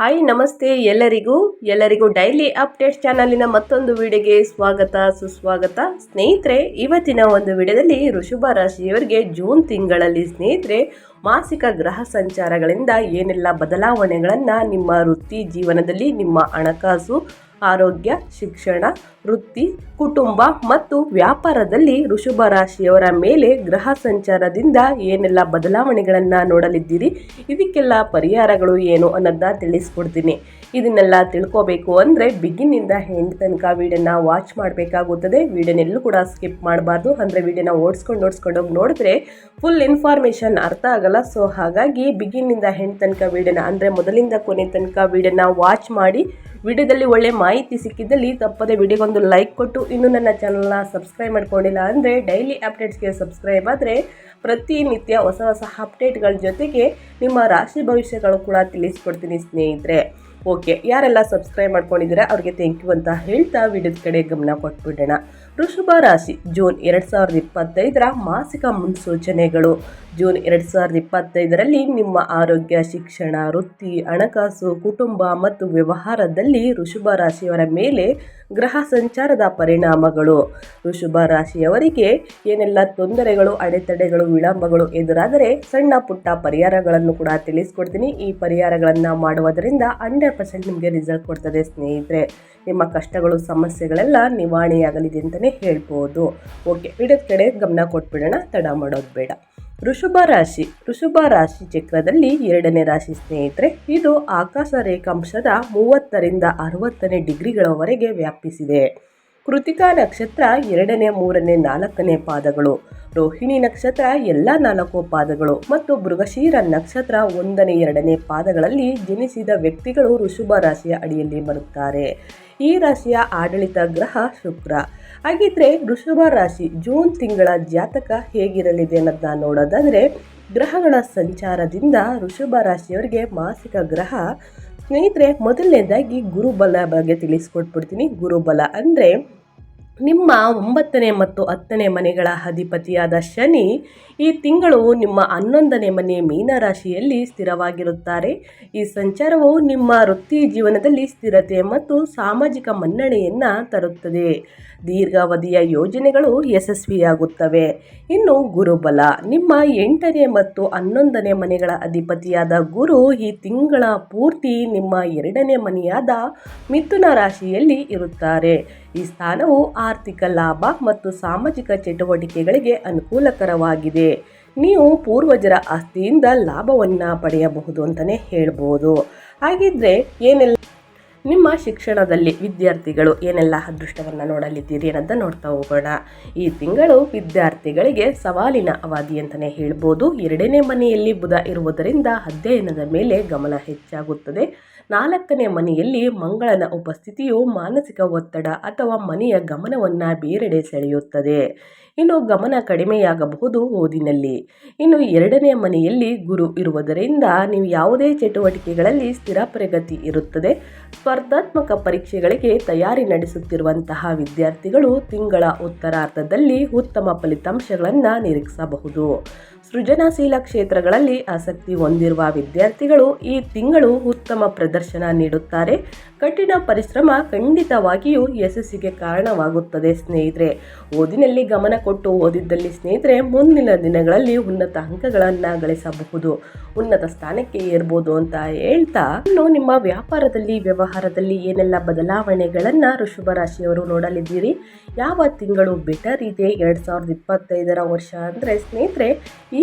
Hi ನಮಸ್ತೆ ಎಲ್ಲರಿಗೂ. ಎಲ್ಲರಿಗೂ ಡೈಲಿ ಅಪ್ಡೇಟ್ಸ್ ಚಾನಲಿನ ಮತ್ತೊಂದು ವಿಡಿಯೋಗೆ ಸ್ವಾಗತ, ಸುಸ್ವಾಗತ. ಸ್ನೇಹಿತರೆ, ಇವತ್ತಿನ ಒಂದು ವಿಡಿಯೋದಲ್ಲಿ ಋಷಭ ರಾಶಿಯವರಿಗೆ ಜೂನ್ ತಿಂಗಳಲ್ಲಿ ಸ್ನೇಹಿತರೆ, ಮಾಸಿಕ ಗ್ರಹ ಸಂಚಾರಗಳಿಂದ ಏನೆಲ್ಲ ಬದಲಾವಣೆಗಳನ್ನು ನಿಮ್ಮ ವೃತ್ತಿ ಜೀವನದಲ್ಲಿ ನಿಮ್ಮ ಹಣಕಾಸು, ಆರೋಗ್ಯ, ಶಿಕ್ಷಣ ವೃತ್ತಿ, ಕುಟುಂಬ ಮತ್ತು ವ್ಯಾಪಾರದಲ್ಲಿ ಋಷಭ ರಾಶಿಯವರ ಮೇಲೆ ಗ್ರಹ ಸಂಚಾರದಿಂದ ಏನೆಲ್ಲ ಬದಲಾವಣೆಗಳನ್ನು ನೋಡಲಿದ್ದೀರಿ? ಇದಕ್ಕೆಲ್ಲ ಪರಿಹಾರಗಳು ಏನು ಅನ್ನೋದನ್ನ ತಿಳಿಸ್ಕೊಡ್ತೀನಿ. ಇದನ್ನೆಲ್ಲ ತಿಳ್ಕೋಬೇಕು ಅಂದರೆ ಬಿಗಿನಿಂದ ಹೆಂಡ್ ತನಕ ವಿಡಿಯೋನ ವಾಚ್ ಮಾಡಬೇಕಾಗುತ್ತದೆ. ವಿಡಿಯೋನೆಲ್ಲೂ ಕೂಡ ಸ್ಕಿಪ್ ಮಾಡಬಾರ್ದು. ಅಂದರೆ ವಿಡಿಯೋನ ಓಡಿಸ್ಕೊಂಡು ಓಡಿಸ್ಕೊಂಡು ಹೋಗಿ ನೋಡಿದ್ರೆ ಫುಲ್ ಇನ್ಫಾರ್ಮೇಷನ್ ಅರ್ಥ ಆಗಲ್ಲ. ಸೊ ಹಾಗಾಗಿ ಬಿಗಿನಿಂದ ಹೆಂಡ್ ತನಕ ವಿಡಿಯೋನ, ಅಂದರೆ ಮೊದಲಿಂದ ಕೊನೆ ತನಕ ವಿಡಿಯೋನ ವಾಚ್ ಮಾಡಿ, ವಿಡಿಯೋದಲ್ಲಿ ಒಳ್ಳೆ ಮಾಹಿತಿ ಸಿಕ್ಕಿದ್ದಲ್ಲಿ ತಪ್ಪದೆ ವಿಡಿಯೋಗೊಂದು ಲೈಕ್ ಕೊಟ್ಟು ಇನ್ನೂ ನನ್ನ ಚಾನಲ್ನ ಸಬ್ಸ್ಕ್ರೈಬ್ ಮಾಡ್ಕೊಂಡಿಲ್ಲ ಅಂದರೆ ಡೈಲಿ ಅಪ್ಡೇಟ್ಸ್ಗೆ ಸಬ್ಸ್ಕ್ರೈಬ್ ಆದರೆ ಪ್ರತಿನಿತ್ಯ ಹೊಸ ಹೊಸ ಅಪ್ಡೇಟ್ಗಳ ಜೊತೆಗೆ ನಿಮ್ಮ ರಾಶಿ ಭವಿಷ್ಯಗಳು ಕೂಡ ತಿಳಿಸ್ಕೊಡ್ತೀನಿ ಸ್ನೇಹಿತರೆ. ಓಕೆ ಯಾರೆಲ್ಲ ಸಬ್ಸ್ಕ್ರೈಬ್ ಮಾಡ್ಕೊಂಡಿದ್ದೀರಾ ಅವ್ರಿಗೆ ಥ್ಯಾಂಕ್ ಯು ಅಂತ ಹೇಳ್ತಾ ವಿಡಿಯೋದ ಕಡೆ ಗಮನ ಕೊಟ್ಬಿಡೋಣ. ವೃಷಭ ರಾಶಿ ಜೂನ್ ಎರಡು ಸಾವಿರದ ಇಪ್ಪತ್ತೈದರ ಮಾಸಿಕ ಮುನ್ಸೂಚನೆಗಳು. ಜೂನ್ ಎರಡು ಸಾವಿರದ ಇಪ್ಪತ್ತೈದರಲ್ಲಿ ನಿಮ್ಮ ಆರೋಗ್ಯ, ಶಿಕ್ಷಣ, ವೃತ್ತಿ, ಹಣಕಾಸು, ಕುಟುಂಬ ಮತ್ತು ವ್ಯವಹಾರದಲ್ಲಿ ಋಷಭ ರಾಶಿಯವರ ಮೇಲೆ ಗ್ರಹ ಸಂಚಾರದ ಪರಿಣಾಮಗಳು. ಋಷಭ ರಾಶಿಯವರಿಗೆ ಏನೆಲ್ಲ ತೊಂದರೆಗಳು, ಅಡೆತಡೆಗಳು, ವಿಳಂಬಗಳು ಎದುರಾದರೆ ಸಣ್ಣ ಪುಟ್ಟ ಪರಿಹಾರಗಳನ್ನು ಕೂಡ ತಿಳಿಸ್ಕೊಡ್ತೀನಿ. ಈ ಪರಿಹಾರಗಳನ್ನು ಮಾಡುವುದರಿಂದ ಹಂಡ್ರೆಡ್ ಪರ್ಸೆಂಟ್ ನಿಮಗೆ ರಿಸಲ್ಟ್ ಕೊಡ್ತದೆ ಸ್ನೇಹಿತರೆ. ನಿಮ್ಮ ಕಷ್ಟಗಳು, ಸಮಸ್ಯೆಗಳೆಲ್ಲ ನಿವಾರಣೆಯಾಗಲಿದೆ ಅಂತಲೇ ಹೇಳ್ಬೋದು. ಓಕೆ ವಿಡಿಯೋದ ಕಡೆ ಗಮನ ಕೊಟ್ಬಿಡೋಣ, ತಡ ಮಾಡೋದು ಬೇಡ. ಋಷಭ ರಾಶಿ ಋಷಭ ರಾಶಿ ಚಕ್ರದಲ್ಲಿ ಎರಡನೇ ರಾಶಿ ಸ್ನೇಹಿತರೆ, ಇದು ಆಕಾಶ ರೇಖಾಂಶದ ಮೂವತ್ತರಿಂದ ಅರವತ್ತನೇ ಡಿಗ್ರಿಗಳವರೆಗೆ ವ್ಯಾಪಿಸಿದೆ. ಕೃತಿಕಾ ನಕ್ಷತ್ರ ಎರಡನೇ, ಮೂರನೇ, ನಾಲ್ಕನೇ ಪಾದಗಳು. ರೋಹಿಣಿ ನಕ್ಷತ್ರ ಎಲ್ಲ ನಾಲ್ಕು ಪಾದಗಳು. ಮತ್ತು ಮೃಗಶೀರ ನಕ್ಷತ್ರ ಒಂದನೇ, ಎರಡನೇ ಪಾದಗಳಲ್ಲಿ ಜನಿಸಿದ ವ್ಯಕ್ತಿಗಳು ಋಷಭ ರಾಶಿಯ ಅಡಿಯಲ್ಲಿ ಬರುತ್ತಾರೆ. ಈ ರಾಶಿಯ ಆಡಳಿತ ಗ್ರಹ ಶುಕ್ರ. ಹಾಗಿದ್ರೆ ಋಷಭ ರಾಶಿ ಜೂನ್ ತಿಂಗಳ ಜಾತಕ ಹೇಗಿರಲಿದೆ ಅನ್ನೋದನ್ನ ನೋಡೋದಾದರೆ, ಗ್ರಹಗಳ ಸಂಚಾರದಿಂದ ಋಷಭ ರಾಶಿಯವರಿಗೆ ಮಾಸಿಕ ಗ್ರಹ. ಸ್ನೇಹಿತರೆ, ಮೊದಲನೇದಾಗಿ ಗುರುಬಲ ಬಗ್ಗೆ ತಿಳಿಸ್ಕೊಟ್ಬಿಡ್ತೀನಿ. ಗುರುಬಲ ಅಂದರೆ ನಿಮ್ಮ ಒಂಬತ್ತನೇ ಮತ್ತು ಹತ್ತನೇ ಮನೆಗಳ ಅಧಿಪತಿಯಾದ ಶನಿ ಈ ತಿಂಗಳು ನಿಮ್ಮ ಹನ್ನೊಂದನೇ ಮನೆ ಮೀನರಾಶಿಯಲ್ಲಿ ಸ್ಥಿರವಾಗಿರುತ್ತಾರೆ. ಈ ಸಂಚಾರವು ನಿಮ್ಮ ವೃತ್ತಿ ಜೀವನದಲ್ಲಿ ಸ್ಥಿರತೆ ಮತ್ತು ಸಾಮಾಜಿಕ ಮನ್ನಣೆಯನ್ನು ತರುತ್ತದೆ. ದೀರ್ಘಾವಧಿಯ ಯೋಜನೆಗಳು ಯಶಸ್ವಿಯಾಗುತ್ತವೆ. ಇನ್ನು ಗುರುಬಲ. ನಿಮ್ಮ ಎಂಟನೇ ಮತ್ತು ಹನ್ನೊಂದನೇ ಮನೆಗಳ ಅಧಿಪತಿಯಾದ ಗುರು ಈ ತಿಂಗಳ ಪೂರ್ತಿ ನಿಮ್ಮ ಎರಡನೇ ಮನೆಯಾದ ಮಿಥುನ ರಾಶಿಯಲ್ಲಿ ಇರುತ್ತಾರೆ. ಈ ಸ್ಥಾನವು ಆರ್ಥಿಕ ಲಾಭ ಮತ್ತು ಸಾಮಾಜಿಕ ಚಟುವಟಿಕೆಗಳಿಗೆ ಅನುಕೂಲಕರವಾಗಿದೆ. ನೀವು ಪೂರ್ವಜರ ಆಸ್ತಿಯಿಂದ ಲಾಭವನ್ನು ಪಡೆಯಬಹುದು ಅಂತಲೇ ಹೇಳ್ಬೋದು. ಹಾಗಿದ್ರೆ ಏನೆಲ್ಲ ನಿಮ್ಮ ಶಿಕ್ಷಣದಲ್ಲಿ ವಿದ್ಯಾರ್ಥಿಗಳು ಏನೆಲ್ಲ ಅದೃಷ್ಟವನ್ನು ನೋಡಲಿದ್ದೀರಿ ಅನ್ನೋದನ್ನ ನೋಡ್ತಾ ಹೋಗೋಣ. ಈ ತಿಂಗಳು ವಿದ್ಯಾರ್ಥಿಗಳಿಗೆ ಸವಾಲಿನ ಅವಧಿ ಅಂತಲೇ ಹೇಳ್ಬೋದು. ಎರಡನೇ ಮನೆಯಲ್ಲಿ ಬುಧ ಇರುವುದರಿಂದ ಅಧ್ಯಯನದ ಮೇಲೆ ಗಮನ ಹೆಚ್ಚಾಗುತ್ತದೆ. ನಾಲ್ಕನೇ ಮನೆಯಲ್ಲಿ ಮಂಗಳನ ಉಪಸ್ಥಿತಿಯು ಮಾನಸಿಕ ಒತ್ತಡ ಅಥವಾ ಮನೆಯ ಗಮನವನ್ನು ಬೇರೆಡೆ ಸೆಳೆಯುತ್ತದೆ. ಇನ್ನು ಗಮನ ಕಡಿಮೆಯಾಗಬಹುದು ಓದಿನಲ್ಲಿ. ಇನ್ನು ಎರಡನೇ ಮನೆಯಲ್ಲಿ ಗುರು ಇರುವುದರಿಂದ ನೀವು ಯಾವುದೇ ಚಟುವಟಿಕೆಗಳಲ್ಲಿ ಸ್ಥಿರ ಪ್ರಗತಿ ಇರುತ್ತದೆ. ಸ್ಪರ್ಧಾತ್ಮಕ ಪರೀಕ್ಷೆಗಳಿಗೆ ತಯಾರಿ ನಡೆಸುತ್ತಿರುವಂತಹ ವಿದ್ಯಾರ್ಥಿಗಳು ತಿಂಗಳ ಉತ್ತರಾರ್ಧದಲ್ಲಿ ಉತ್ತಮ ಫಲಿತಾಂಶಗಳನ್ನು ನಿರೀಕ್ಷಿಸಬಹುದು. ಸೃಜನಶೀಲ ಕ್ಷೇತ್ರಗಳಲ್ಲಿ ಆಸಕ್ತಿ ಹೊಂದಿರುವ ವಿದ್ಯಾರ್ಥಿಗಳು ಈ ತಿಂಗಳು ಉತ್ತಮ ಪ್ರದರ್ಶನ ನೀಡುತ್ತಾರೆ. ಕಠಿಣ ಪರಿಶ್ರಮ ಖಂಡಿತವಾಗಿಯೂ ಯಶಸ್ಸಿಗೆ ಕಾರಣವಾಗುತ್ತದೆ ಸ್ನೇಹಿತರೆ. ಓದಿನಲ್ಲಿ ಗಮನ ಕೊಟ್ಟು ಓದಿದ್ದಲ್ಲಿ ಸ್ನೇಹಿತರೆ, ಮುಂದಿನ ದಿನಗಳಲ್ಲಿ ಉನ್ನತ ಅಂಕಗಳನ್ನು ಗಳಿಸಬಹುದು. ಉನ್ನತ ಸ್ಥಾನಕ್ಕೆ ಏರ್ಬೋದು ಅಂತ ಹೇಳ್ತಾ, ಇನ್ನು ನಿಮ್ಮ ವ್ಯಾಪಾರದಲ್ಲಿ, ವ್ಯವಹಾರದಲ್ಲಿ ಏನೆಲ್ಲ ಬದಲಾವಣೆಗಳನ್ನು ಋಷಭ ರಾಶಿಯವರು ನೋಡಲಿದ್ದೀರಿ? ಯಾವ ತಿಂಗಳು ಬೆಟರ್ ಇದೆ? ಎರಡು ಸಾವಿರದ ಇಪ್ಪತ್ತೈದರ ವರ್ಷ ಅಂದರೆ ಸ್ನೇಹಿತರೆ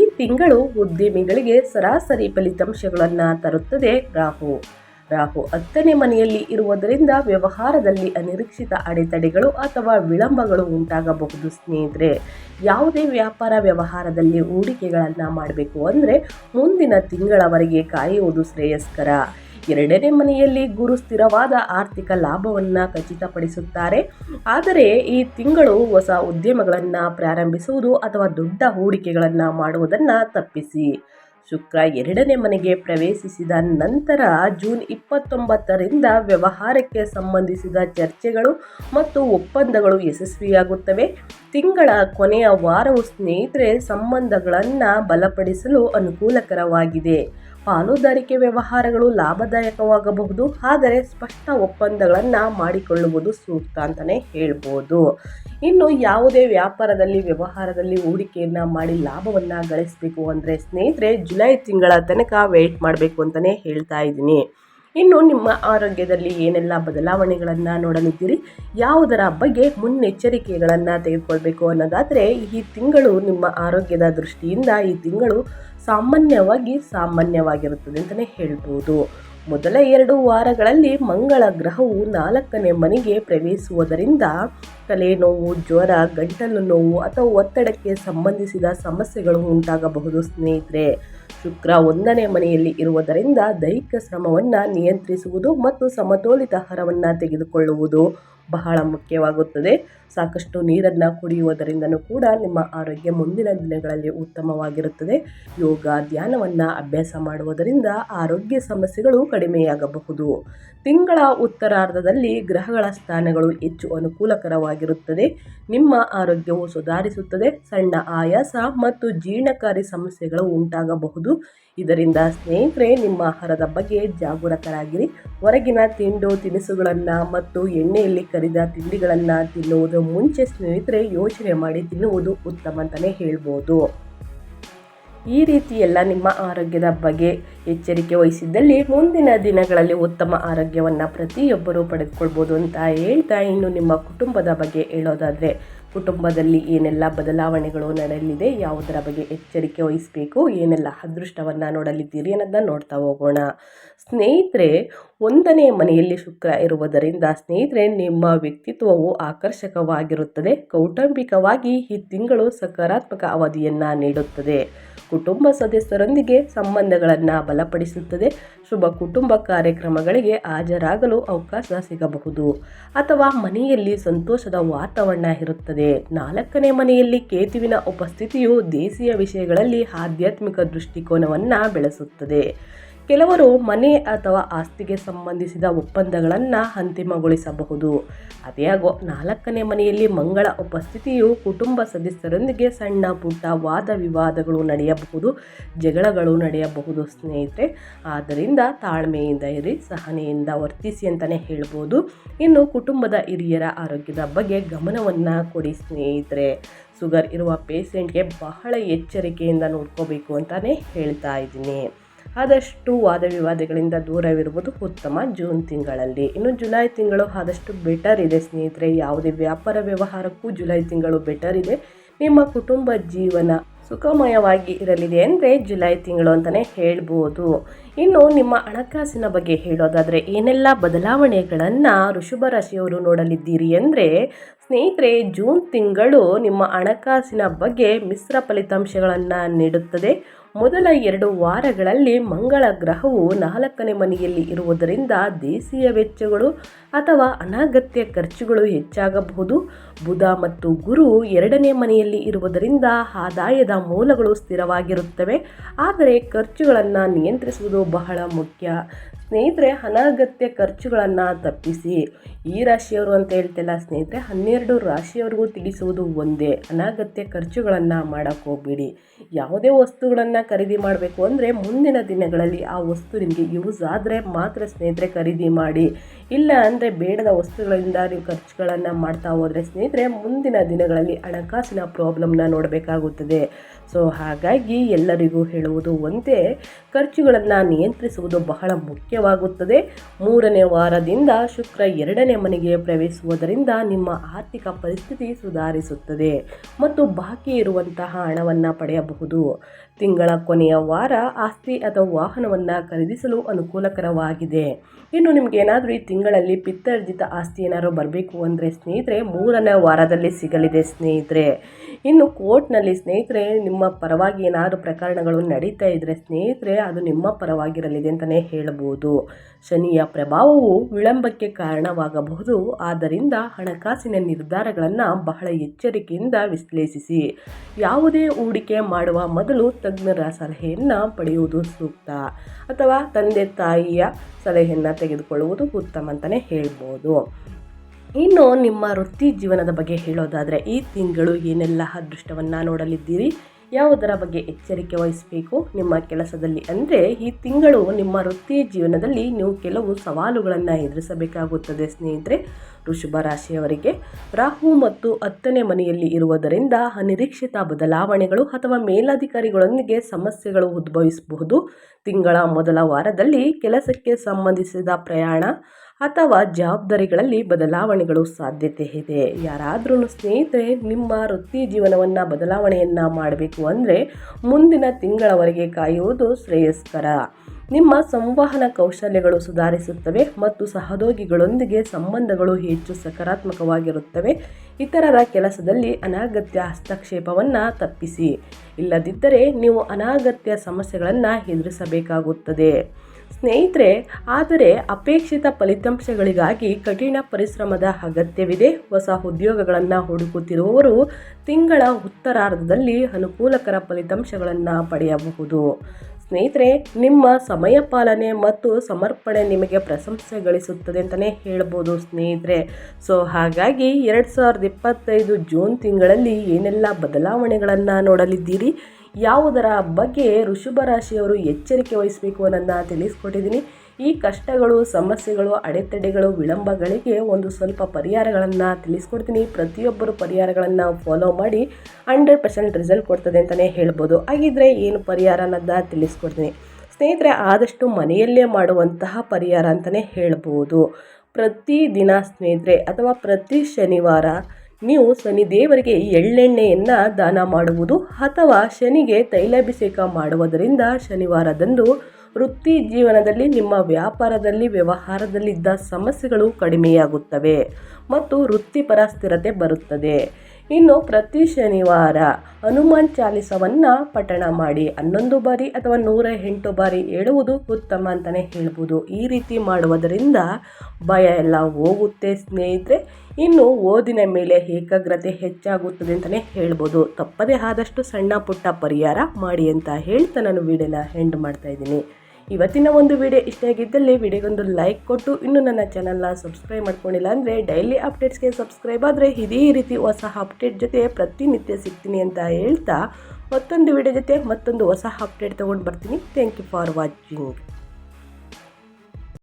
ತಿಂಗಳು ಉದ್ಯಮಿಗಳಿಗೆ ಸರಾಸರಿ ಫಲಿತಾಂಶಗಳನ್ನು ತರುತ್ತದೆ ರಾಹು. ರಾಹು ಹತ್ತನೇ ಮನೆಯಲ್ಲಿ ಇರುವುದರಿಂದ ವ್ಯವಹಾರದಲ್ಲಿ ಅನಿರೀಕ್ಷಿತ ಅಡೆತಡೆಗಳು ಅಥವಾ ವಿಳಂಬಗಳು ಉಂಟಾಗಬಹುದು ಸ್ನೇಹಿತರೆ. ಯಾವುದೇ ವ್ಯಾಪಾರ ವ್ಯವಹಾರದಲ್ಲಿ ಹೂಡಿಕೆಗಳನ್ನು ಮಾಡಬೇಕು ಅಂದರೆ ಮುಂದಿನ ತಿಂಗಳವರೆಗೆ ಕಾಯುವುದು ಶ್ರೇಯಸ್ಕರ. ಎರಡನೇ ಮನೆಯಲ್ಲಿ ಗುರು ಸ್ಥಿರವಾದ ಆರ್ಥಿಕ ಲಾಭವನ್ನು ಖಚಿತಪಡಿಸುತ್ತಾರೆ. ಆದರೆ ಈ ತಿಂಗಳು ಹೊಸ ಉದ್ಯಮಗಳನ್ನು ಪ್ರಾರಂಭಿಸುವುದು ಅಥವಾ ದೊಡ್ಡ ಹೂಡಿಕೆಗಳನ್ನು ಮಾಡುವುದನ್ನು ತಪ್ಪಿಸಿ. ಶುಕ್ರ ಎರಡನೇ ಮನೆಗೆ ಪ್ರವೇಶಿಸಿದ ನಂತರ ಜೂನ್ ಇಪ್ಪತ್ತೊಂಬತ್ತರಿಂದ ವ್ಯವಹಾರಕ್ಕೆ ಸಂಬಂಧಿಸಿದ ಚರ್ಚೆಗಳು ಮತ್ತು ಒಪ್ಪಂದಗಳು ಯಶಸ್ವಿಯಾಗುತ್ತವೆ. ತಿಂಗಳ ಕೊನೆಯ ವಾರವು ಸ್ನೇಹಿತರೆ ಸಂಬಂಧಗಳನ್ನು ಬಲಪಡಿಸಲು ಅನುಕೂಲಕರವಾಗಿದೆ. ಪಾಲುದಾರಿಕೆ ವ್ಯವಹಾರಗಳು ಲಾಭದಾಯಕವಾಗಬಹುದು, ಆದರೆ ಸ್ಪಷ್ಟ ಒಪ್ಪಂದಗಳನ್ನು ಮಾಡಿಕೊಳ್ಳುವುದು ಸೂಕ್ತ ಅಂತಲೇ ಹೇಳ್ಬೋದು. ಇನ್ನು ಯಾವುದೇ ವ್ಯಾಪಾರದಲ್ಲಿ, ವ್ಯವಹಾರದಲ್ಲಿ ಹೂಡಿಕೆಯನ್ನು ಮಾಡಿ ಲಾಭವನ್ನು ಗಳಿಸಬೇಕು ಅಂದರೆ ಸ್ನೇಹಿತರೆ, ಜುಲೈ ತಿಂಗಳ ತನಕ ವೆಯ್ಟ್ ಮಾಡಬೇಕು ಅಂತಲೇ ಹೇಳ್ತಾ ಇದ್ದೀನಿ. ಇನ್ನು ನಿಮ್ಮ ಆರೋಗ್ಯದಲ್ಲಿ ಏನೆಲ್ಲ ಬದಲಾವಣೆಗಳನ್ನು ನೋಡಲಿದ್ದೀರಿ? ಯಾವುದರ ಬಗ್ಗೆ ಮುನ್ನೆಚ್ಚರಿಕೆಗಳನ್ನು ತೆಗೆದುಕೊಳ್ಬೇಕು ಅನ್ನೋದಾದರೆ, ಈ ತಿಂಗಳು ನಿಮ್ಮ ಆರೋಗ್ಯದ ದೃಷ್ಟಿಯಿಂದ ಈ ತಿಂಗಳು ಸಾಮಾನ್ಯವಾಗಿ ಸಾಮಾನ್ಯವಾಗಿರುತ್ತದೆ ಅಂತಲೇ ಹೇಳ್ಬೋದು. ಮೊದಲ ಎರಡು ವಾರಗಳಲ್ಲಿ ಮಂಗಳ ಗ್ರಹವು ನಾಲ್ಕನೇ ಮನೆಗೆ ಪ್ರವೇಶಿಸುವುದರಿಂದ ತಲೆನೋವು, ಜ್ವರ, ಗಂಟಲು ನೋವು ಅಥವಾ ಒತ್ತಡಕ್ಕೆ ಸಂಬಂಧಿಸಿದ ಸಮಸ್ಯೆಗಳು ಉಂಟಾಗಬಹುದು. ಸ್ನೇಹಿತರೆ, ಶುಕ್ರ ಒಂದನೇ ಮನೆಯಲ್ಲಿ ಇರುವುದರಿಂದ ದೈಹಿಕ ಶ್ರಮವನ್ನು ನಿಯಂತ್ರಿಸುವುದು ಮತ್ತು ಸಮತೋಲಿತ ಆಹಾರವನ್ನು ತೆಗೆದುಕೊಳ್ಳುವುದು ಬಹಳ ಮುಖ್ಯವಾಗುತ್ತದೆ. ಸಾಕಷ್ಟು ನೀರನ್ನು ಕುಡಿಯುವುದರಿಂದನೂ ಕೂಡ ನಿಮ್ಮ ಆರೋಗ್ಯ ಮುಂದಿನ ದಿನಗಳಲ್ಲಿ ಉತ್ತಮವಾಗಿರುತ್ತದೆ. ಯೋಗ, ಧ್ಯಾನವನ್ನು ಅಭ್ಯಾಸ ಮಾಡುವುದರಿಂದ ಆರೋಗ್ಯ ಸಮಸ್ಯೆಗಳು ಕಡಿಮೆಯಾಗಬಹುದು. ತಿಂಗಳ ಉತ್ತರಾರ್ಧದಲ್ಲಿ ಗ್ರಹಗಳ ಸ್ಥಾನಗಳು ಹೆಚ್ಚು ಅನುಕೂಲಕರವಾಗಿರುತ್ತದೆ. ನಿಮ್ಮ ಆರೋಗ್ಯವು ಸುಧಾರಿಸುತ್ತದೆ. ಸಣ್ಣ ಆಯಾಸ ಮತ್ತು ಜೀರ್ಣಕಾರಿ ಸಮಸ್ಯೆಗಳು ಉಂಟಾಗಬಹುದು. ಇದರಿಂದ ಸ್ನೇಹಿತರೆ, ನಿಮ್ಮ ಆಹಾರದ ಬಗ್ಗೆ ಜಾಗರೂಕರಾಗಿರಿ. ಹೊರಗಿನ ತಿಂಡು ತಿನಿಸುಗಳನ್ನು ಮತ್ತು ಎಣ್ಣೆಯಲ್ಲಿ ಕರಿದ ತಿಂಡಿಗಳನ್ನು ತಿನ್ನುವುದು ಮುಂಚೆ ಸ್ನೇಹಿತರೆ ಯೋಚನೆ ಮಾಡಿ ತಿನ್ನುವುದು ಉತ್ತಮ ಅಂತಲೇ ಹೇಳ್ಬೋದು. ಈ ರೀತಿ ಎಲ್ಲ ನಿಮ್ಮ ಆರೋಗ್ಯದ ಬಗ್ಗೆ ಎಚ್ಚರಿಕೆ ವಹಿಸಿದ್ದಲ್ಲಿ ಮುಂದಿನ ದಿನಗಳಲ್ಲಿ ಉತ್ತಮ ಆರೋಗ್ಯವನ್ನು ಪ್ರತಿಯೊಬ್ಬರೂ ಪಡೆದುಕೊಳ್ಬೋದು ಅಂತ ಹೇಳ್ತಾ ಇನ್ನು ನಿಮ್ಮ ಕುಟುಂಬದ ಬಗ್ಗೆ ಹೇಳೋದಾದರೆ ಕುಟುಂಬದಲ್ಲಿ ಏನೆಲ್ಲ ಬದಲಾವಣೆಗಳು ನಡೆಯಲಿದೆ, ಯಾವುದರ ಬಗ್ಗೆ ಎಚ್ಚರಿಕೆ ವಹಿಸಬೇಕು, ಏನೆಲ್ಲ ಅದೃಷ್ಟವನ್ನು ನೋಡಲಿದ್ದೀರಿ ಅನ್ನೋದನ್ನ ನೋಡ್ತಾ ಹೋಗೋಣ. ಸ್ನೇಹಿತರೆ, ಒಂದನೇ ಮನೆಯಲ್ಲಿ ಶುಕ್ರ ಇರುವುದರಿಂದ ಸ್ನೇಹಿತರೆ, ನಿಮ್ಮ ವ್ಯಕ್ತಿತ್ವವು ಆಕರ್ಷಕವಾಗಿರುತ್ತದೆ, ಕೌಟುಂಬಿಕವಾಗಿ ಈ ತಿಂಗಳು ಸಕಾರಾತ್ಮಕ ಅವಧಿಯನ್ನು ನೀಡುತ್ತದೆ. ಕುಟುಂಬ ಸದಸ್ಯರೊಂದಿಗೆ ಸಂಬಂಧಗಳನ್ನು ಬಲಪಡಿಸುತ್ತದೆ. ಶುಭ ಕುಟುಂಬ ಕಾರ್ಯಕ್ರಮಗಳಿಗೆ ಹಾಜರಾಗಲು ಅವಕಾಶ ಸಿಗಬಹುದು. ಅಥವಾ ಮನೆಯಲ್ಲಿ ಸಂತೋಷದ ವಾತಾವರಣ ಇರುತ್ತದೆ. ನಾಲ್ಕನೇ ಮನೆಯಲ್ಲಿ ಕೇತುವಿನ ಉಪಸ್ಥಿತಿಯು ದೇಶೀಯ ವಿಷಯಗಳಲ್ಲಿ ಆಧ್ಯಾತ್ಮಿಕ ದೃಷ್ಟಿಕೋನವನ್ನು ಬೆಳೆಸುತ್ತದೆ. ಕೆಲವರು ಮನೆ ಅಥವಾ ಆಸ್ತಿಗೆ ಸಂಬಂಧಿಸಿದ ಒಪ್ಪಂದಗಳನ್ನು ಅಂತಿಮಗೊಳಿಸಬಹುದು. ಅದೇಗೋ ನಾಲ್ಕನೇ ಮನೆಯಲ್ಲಿ ಮಂಗಳ ಉಪಸ್ಥಿತಿಯು ಕುಟುಂಬ ಸದಸ್ಯರೊಂದಿಗೆ ಸಣ್ಣ ಪುಟ್ಟ ವಾದ ವಿವಾದಗಳು ನಡೆಯಬಹುದು, ಜಗಳಗಳು ನಡೆಯಬಹುದು ಸ್ನೇಹಿತರೆ. ಆದ್ದರಿಂದ ತಾಳ್ಮೆಯಿಂದ ಇರಿ, ಸಹನೆಯಿಂದ ವರ್ತಿಸಿ ಅಂತಲೇ ಹೇಳ್ಬೋದು. ಇನ್ನು ಕುಟುಂಬದ ಹಿರಿಯರ ಆರೋಗ್ಯದ ಬಗ್ಗೆ ಗಮನವನ್ನು ಕೊಡಿ ಸ್ನೇಹಿತರೆ. ಶುಗರ್ ಇರುವ ಪೇಷೆಂಟ್ಗೆ ಬಹಳ ಎಚ್ಚರಿಕೆಯಿಂದ ನೋಡ್ಕೋಬೇಕು ಅಂತಲೇ ಹೇಳ್ತಾ ಇದ್ದೀನಿ. ಆದಷ್ಟು ವಾದ ವಿವಾದಗಳಿಂದ ದೂರವಿರುವುದು ಉತ್ತಮ ಜೂನ್ ತಿಂಗಳಲ್ಲಿ. ಇನ್ನು ಜುಲೈ ತಿಂಗಳು ಆದಷ್ಟು ಬೆಟರ್ ಇದೆ ಸ್ನೇಹಿತರೆ. ಯಾವುದೇ ವ್ಯಾಪಾರ ವ್ಯವಹಾರಕ್ಕೂ ಜುಲೈ ತಿಂಗಳು ಬೆಟರ್ ಇದೆ. ನಿಮ್ಮ ಕುಟುಂಬ ಜೀವನ ಸುಖಮಯವಾಗಿ ಇರಲಿದೆ ಅಂದರೆ ಜುಲೈ ತಿಂಗಳು ಅಂತಲೇ ಹೇಳ್ಬೋದು. ಇನ್ನು ನಿಮ್ಮ ಹಣಕಾಸಿನ ಬಗ್ಗೆ ಹೇಳೋದಾದರೆ ಏನೆಲ್ಲ ಬದಲಾವಣೆಗಳನ್ನು ಋಷಭ ರಾಶಿಯವರು ನೋಡಲಿದ್ದೀರಿ ಅಂದರೆ ಸ್ನೇಹಿತರೆ, ಜೂನ್ ತಿಂಗಳು ನಿಮ್ಮ ಹಣಕಾಸಿನ ಬಗ್ಗೆ ಮಿಶ್ರ ಫಲಿತಾಂಶಗಳನ್ನು ನೀಡುತ್ತದೆ. ಮೊದಲ ಎರಡು ವಾರಗಳಲ್ಲಿ ಮಂಗಳ ಗ್ರಹವು ನಾಲ್ಕನೇ ಮನೆಯಲ್ಲಿ ಇರುವುದರಿಂದ ದೇಶೀಯ ವೆಚ್ಚಗಳು ಅಥವಾ ಅನಗತ್ಯ ಖರ್ಚುಗಳು ಹೆಚ್ಚಾಗಬಹುದು. ಬುಧ ಮತ್ತು ಗುರು ಎರಡನೇ ಮನೆಯಲ್ಲಿ ಇರುವುದರಿಂದ ಆದಾಯದ ಮೂಲಗಳು ಸ್ಥಿರವಾಗಿರುತ್ತವೆ. ಆದರೆ ಖರ್ಚುಗಳನ್ನು ನಿಯಂತ್ರಿಸುವುದು ಬಹಳ ಮುಖ್ಯ. ಸ್ನೇಹಿತರೆ, ಅನಗತ್ಯ ಖರ್ಚುಗಳನ್ನು ತಪ್ಪಿಸಿ. ಈ ರಾಶಿಯವರು ಅಂತ ಹೇಳ್ತಿಲ್ಲ, ಸ್ನೇಹಿತರೆ, ಹನ್ನೆರಡು ರಾಶಿಯವರಿಗೂ ತಿಳಿಸುವುದು ಒಂದೇ. ಅನಗತ್ಯ ಖರ್ಚುಗಳನ್ನು ಮಾಡೋಕ್ಕೆ ಹೋಗಬೇಡಿ. ಯಾವುದೇ ವಸ್ತುಗಳನ್ನು ಖರೀದಿ ಮಾಡಬೇಕು ಅಂದರೆ ಮುಂದಿನ ದಿನಗಳಲ್ಲಿ ಆ ವಸ್ತು ನಿಮಗೆ ಯೂಸ್ ಆದರೆ ಮಾತ್ರ ಸ್ನೇಹಿತರೆ ಖರೀದಿ ಮಾಡಿ. ಇಲ್ಲ ಅಂದರೆ ಬೇಡದ ವಸ್ತುಗಳಿಂದ ನೀವು ಖರ್ಚುಗಳನ್ನು ಮಾಡ್ತಾ ಹೋದರೆ ಸ್ನೇಹಿತರೆ ಮುಂದಿನ ದಿನಗಳಲ್ಲಿ ಹಣಕಾಸಿನ ಪ್ರಾಬ್ಲಮ್ನ ನೋಡಬೇಕಾಗುತ್ತದೆ. ಸೊ ಹಾಗಾಗಿ ಎಲ್ಲರಿಗೂ ಹೇಳುವುದು ಒಂದೇ, ಖರ್ಚುಗಳನ್ನು ನಿಯಂತ್ರಿಸುವುದು ಬಹಳ ಮುಖ್ಯವಾಗುತ್ತದೆ. ಮೂರನೇ ವಾರದಿಂದ ಶುಕ್ರ ಎರಡನೇ ಮನೆಗೆ ಪ್ರವೇಶಿಸುವುದರಿಂದ ನಿಮ್ಮ ಆರ್ಥಿಕ ಪರಿಸ್ಥಿತಿ ಸುಧಾರಿಸುತ್ತದೆ ಮತ್ತು ಬಾಕಿ ಇರುವಂತಹ ಹಣವನ್ನು ಪಡೆಯಬಹುದು. ತಿಂಗಳ ಕೊನೆಯ ವಾರ ಆಸ್ತಿ ಅಥವಾ ವಾಹನವನ್ನು ಖರೀದಿಸಲು ಅನುಕೂಲಕರವಾಗಿದೆ. ಇನ್ನು ನಿಮ್ಗೆ ಏನಾದರೂ ಈ ತಿಂಗಳಲ್ಲಿ ಪಿತ್ತರ್ಜಿತ ಆಸ್ತಿ ಏನಾದರೂ ಬರಬೇಕು ಅಂದರೆ ಸ್ನೇಹಿತರೆ, ಮೂರನೇ ವಾರದಲ್ಲಿ ಸಿಗಲಿದೆ ಸ್ನೇಹಿತರೆ. ಇನ್ನು ಕೋರ್ಟ್ನಲ್ಲಿ ಸ್ನೇಹಿತರೆ, ನಿಮ್ಮ ಪರವಾಗಿ ಏನಾದರೂ ಪ್ರಕರಣಗಳು ನಡೀತಾ ಇದ್ದರೆ ಸ್ನೇಹಿತರೆ, ಅದು ನಿಮ್ಮ ಪರವಾಗಿರಲಿದೆ ಅಂತಲೇ ಹೇಳಬಹುದು ಶನಿಯ ಪ್ರಭಾವವು ವಿಳಂಬಕ್ಕೆ ಕಾರಣವಾಗಬಹುದು. ಆದ್ದರಿಂದ ಹಣಕಾಸಿನ ನಿರ್ಧಾರಗಳನ್ನು ಬಹಳ ಎಚ್ಚರಿಕೆಯಿಂದ ವಿಶ್ಲೇಷಿಸಿ. ಯಾವುದೇ ಹೂಡಿಕೆ ಮಾಡುವ ಮೊದಲು ತಜ್ಞರ ಸಲಹೆಯನ್ನು ಪಡೆಯುವುದು ಸೂಕ್ತ. ಅಥವಾ ತಂದೆ ತಾಯಿಯ ಸಲಹೆಯನ್ನು ತೆಗೆದುಕೊಳ್ಳುವುದು ಉತ್ತಮ ಅಂತಲೇ ಹೇಳ್ಬೋದು. ಇನ್ನು ನಿಮ್ಮ ವೃತ್ತಿ ಜೀವನದ ಬಗ್ಗೆ ಹೇಳೋದಾದರೆ ಈ ತಿಂಗಳು ಏನೆಲ್ಲ ಅದೃಷ್ಟವನ್ನು ನೋಡಲಿದ್ದೀರಿ? ಯಾವುದರ ಬಗ್ಗೆ ಎಚ್ಚರಿಕೆ ವಹಿಸಬೇಕು? ನಿಮ್ಮ ಕೆಲಸದಲ್ಲಿ ಅಂದರೆ ಈ ತಿಂಗಳು ನಿಮ್ಮ ವೃತ್ತಿ ಜೀವನದಲ್ಲಿ ನೀವು ಕೆಲವು ಸವಾಲುಗಳನ್ನು ಎದುರಿಸಬೇಕಾಗುತ್ತದೆ ಸ್ನೇಹಿತರೆ. ವೃಷಭ ರಾಶಿಯವರಿಗೆ ರಾಹು ಮತ್ತು ಹತ್ತನೇ ಮನೆಯಲ್ಲಿ ಇರುವುದರಿಂದ ಅನಿರೀಕ್ಷಿತ ಬದಲಾವಣೆಗಳು ಅಥವಾ ಮೇಲಧಿಕಾರಿಗಳೊಂದಿಗೆ ಸಮಸ್ಯೆಗಳು ಉದ್ಭವಿಸಬಹುದು. ತಿಂಗಳ ಮೊದಲ ವಾರದಲ್ಲಿ ಕೆಲಸಕ್ಕೆ ಸಂಬಂಧಿಸಿದ ಪ್ರಯಾಣ ಅಥವಾ ಜವಾಬ್ದಾರಿಗಳಲ್ಲಿ ಬದಲಾವಣೆಗಳು ಸಾಧ್ಯತೆ ಇದೆ. ಯಾರಾದ್ರೂ ಸ್ನೇಹಿತರೆ, ನಿಮ್ಮ ವೃತ್ತಿ ಜೀವನವನ್ನು ಬದಲಾವಣೆಯನ್ನು ಮಾಡಬೇಕು ಅಂದರೆ ಮುಂದಿನ ತಿಂಗಳವರೆಗೆ ಕಾಯುವುದು ಶ್ರೇಯಸ್ಕರ. ನಿಮ್ಮ ಸಂವಹನ ಕೌಶಲ್ಯಗಳು ಸುಧಾರಿಸುತ್ತವೆ ಮತ್ತು ಸಹೋದ್ಯೋಗಿಗಳೊಂದಿಗೆ ಸಂಬಂಧಗಳು ಹೆಚ್ಚು ಸಕಾರಾತ್ಮಕವಾಗಿರುತ್ತವೆ. ಇತರರ ಕೆಲಸದಲ್ಲಿ ಅನಗತ್ಯ ಹಸ್ತಕ್ಷೇಪವನ್ನು ತಪ್ಪಿಸಿ. ಇಲ್ಲದಿದ್ದರೆ ನೀವು ಅನಾಗತ್ಯ ಸಮಸ್ಯೆಗಳನ್ನು ಎದುರಿಸಬೇಕಾಗುತ್ತದೆ. ಸ್ನೇಹಿತರೆ, ಆದರೆ ಅಪೇಕ್ಷಿತ ಫಲಿತಾಂಶಗಳಿಗಾಗಿ ಕಠಿಣ ಪರಿಶ್ರಮದ ಅಗತ್ಯವಿದೆ. ಹೊಸ ಉದ್ಯೋಗಗಳನ್ನು ಹುಡುಕುತ್ತಿರುವವರು ತಿಂಗಳ ಉತ್ತರಾರ್ಧದಲ್ಲಿ ಅನುಕೂಲಕರ ಫಲಿತಾಂಶಗಳನ್ನು ಪಡೆಯಬಹುದು. ಸ್ನೇಹಿತರೆ, ನಿಮ್ಮ ಸಮಯ ಪಾಲನೆ ಮತ್ತು ಸಮರ್ಪಣೆ ನಿಮಗೆ ಪ್ರಶಂಸೆ ಗಳಿಸುತ್ತದೆ ಅಂತಲೇ ಹೇಳ್ಬೋದು ಸ್ನೇಹಿತರೆ. ಸೊ, ಹಾಗಾಗಿ ಎರಡು ಸಾವಿರದ ಇಪ್ಪತ್ತೈದು ಜೂನ್ ತಿಂಗಳಲ್ಲಿ ಏನೆಲ್ಲ ಬದಲಾವಣೆಗಳನ್ನು ನೋಡಲಿದ್ದೀರಿ? ಯಾವುದರ ಬಗ್ಗೆ ಋಷಭ ರಾಶಿಯವರು ಎಚ್ಚರಿಕೆ ವಹಿಸಬೇಕು ಅನ್ನೋದನ್ನು ತಿಳಿಸ್ಕೊಟ್ಟಿದ್ದೀನಿ. ಈ ಕಷ್ಟಗಳು, ಸಮಸ್ಯೆಗಳು, ಅಡೆತಡೆಗಳು, ವಿಳಂಬಗಳಿಗೆ ಒಂದು ಸ್ವಲ್ಪ ಪರಿಹಾರಗಳನ್ನು ತಿಳಿಸ್ಕೊಡ್ತೀನಿ. ಪ್ರತಿಯೊಬ್ಬರು ಪರಿಹಾರಗಳನ್ನು ಫಾಲೋ ಮಾಡಿ ಹಂಡ್ರೆಡ್ ಪರ್ಸೆಂಟ್ ರಿಸಲ್ಟ್ ಕೊಡ್ತದೆ ಅಂತಲೇ ಹೇಳ್ಬೋದು. ಹಾಗಿದ್ರೆ ಏನು ಪರಿಹಾರ ಅನ್ನೋದನ್ನ ತಿಳಿಸ್ಕೊಡ್ತೀನಿ. ಸ್ನೇಹಿತರೆ, ಆದಷ್ಟು ಮನೆಯಲ್ಲೇ ಮಾಡುವಂತಹ ಪರಿಹಾರ ಅಂತಲೇ ಹೇಳ್ಬೋದು. ಪ್ರತಿದಿನ ಸ್ನೇಹಿತರೆ, ಅಥವಾ ಪ್ರತಿ ಶನಿವಾರ ನೀವು ಶನಿ ದೇವರಿಗೆ ಎಳ್ಳೆಣ್ಣೆಯನ್ನು ದಾನ ಮಾಡುವುದು ಅಥವಾ ಶನಿಗೆ ತೈಲಾಭಿಷೇಕ ಮಾಡುವುದರಿಂದ ಶನಿವಾರದಂದು ವೃತ್ತಿ ಜೀವನದಲ್ಲಿ ನಿಮ್ಮ ವ್ಯಾಪಾರದಲ್ಲಿ, ವ್ಯವಹಾರದಲ್ಲಿದ್ದ ಸಮಸ್ಯೆಗಳು ಕಡಿಮೆಯಾಗುತ್ತವೆ ಮತ್ತು ವೃತ್ತಿಪರ ಸ್ಥಿರತೆ ಬರುತ್ತದೆ. ಇನ್ನು ಪ್ರತಿ ಶನಿವಾರ ಹನುಮಾನ್ ಚಾಲಿಸವನ್ನು ಪಠಣ ಮಾಡಿ ಹನ್ನೊಂದು ಬಾರಿ ಅಥವಾ ನೂರ ಎಂಟು ಬಾರಿ ಹೇಳುವುದು ಉತ್ತಮ ಅಂತಲೇ ಹೇಳ್ಬೋದು. ಈ ರೀತಿ ಮಾಡುವುದರಿಂದ ಭಯ ಎಲ್ಲ ಹೋಗುತ್ತೆ ಸ್ನೇಹಿತರೆ. ಇನ್ನು ಓದಿನ ಮೇಲೆ ಏಕಾಗ್ರತೆ ಹೆಚ್ಚಾಗುತ್ತದೆ ಅಂತಲೇ ಹೇಳ್ಬೋದು. ತಪ್ಪದೇ ಆದಷ್ಟು ಸಣ್ಣ ಪುಟ್ಟ ಪರಿಹಾರ ಮಾಡಿ ಅಂತ ಹೇಳ್ತಾ ನಾನು ವಿಡಿಯೋನ ಎಂಡ್ ಮಾಡ್ತಾ ಇದ್ದೀನಿ. ಇವತ್ತಿನ ಒಂದು ವಿಡಿಯೋ ಇಷ್ಟ ಆಗಿದ್ದಲ್ಲಿ ವಿಡಿಯೋಗೊಂದು ಲೈಕ್ ಕೊಟ್ಟು ಇನ್ನು ನನ್ನ ಚಾನಲ್ನ ಸಬ್ಸ್ಕ್ರೈಬ್ ಮಾಡ್ಕೊಂಡಿಲ್ಲ ಅಂದರೆ ಡೈಲಿ ಅಪ್ಡೇಟ್ಸ್ಗೆ ಸಬ್ಸ್ಕ್ರೈಬ್ ಆದರೆ ಇದೇ ರೀತಿ ಹೊಸ ಅಪ್ಡೇಟ್ ಜೊತೆ ಪ್ರತಿನಿತ್ಯ ಸಿಗ್ತೀನಿ ಅಂತ ಹೇಳ್ತಾ ಮತ್ತೊಂದು ವಿಡಿಯೋ ಜೊತೆ ಮತ್ತೊಂದು ಹೊಸ ಅಪ್ಡೇಟ್ ತೊಗೊಂಡು ಬರ್ತೀನಿ. Thank you for watching